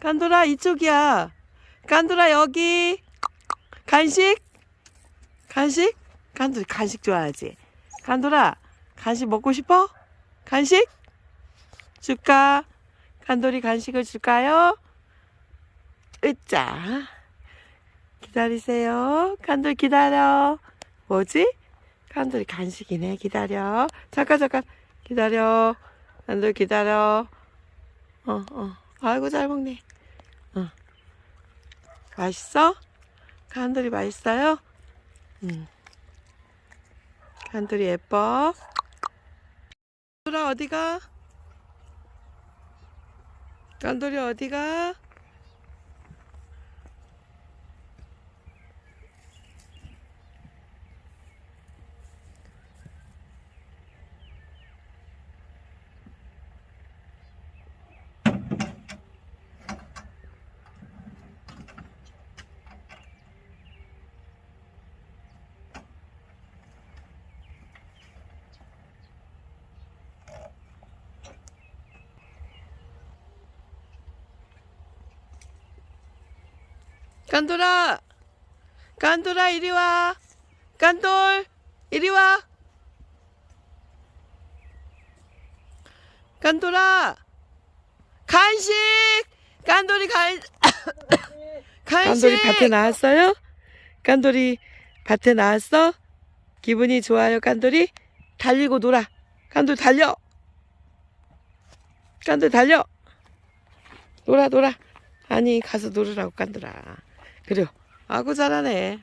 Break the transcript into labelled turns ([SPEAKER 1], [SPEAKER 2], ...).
[SPEAKER 1] 깐돌아 이쪽이야. 깐돌아 여기. 간식? 간식? 깐돌이 간식 좋아하지? 깐돌아 간식 먹고 싶어? 간식? 줄까? 깐돌이 간식을 줄까요? 으짜. 기다리세요. 깐돌 기다려. 뭐지? 깐돌이 간식이네. 기다려. 잠깐 잠깐 기다려. 깐돌 기다려. 어 어. 아이고 잘 먹네. 어. 맛있어? 깐돌이 맛있어요? 응. 깐돌이 예뻐. 깐돌아 어디가? 깐돌이 어디가? 깐돌아! 깐돌아, 이리 와! 깐돌! 이리 와! 깐돌아! 간식! 깐돌이 간, 간식! 깐돌이 밭에 나왔어요? 깐돌이 밭에 나왔어? 기분이 좋아요, 깐돌이? 달리고 놀아. 깐돌 달려! 깐돌 달려! 놀아, 놀아. 아니, 가서 놀으라고, 깐돌아. 그래. 아구 잘하네.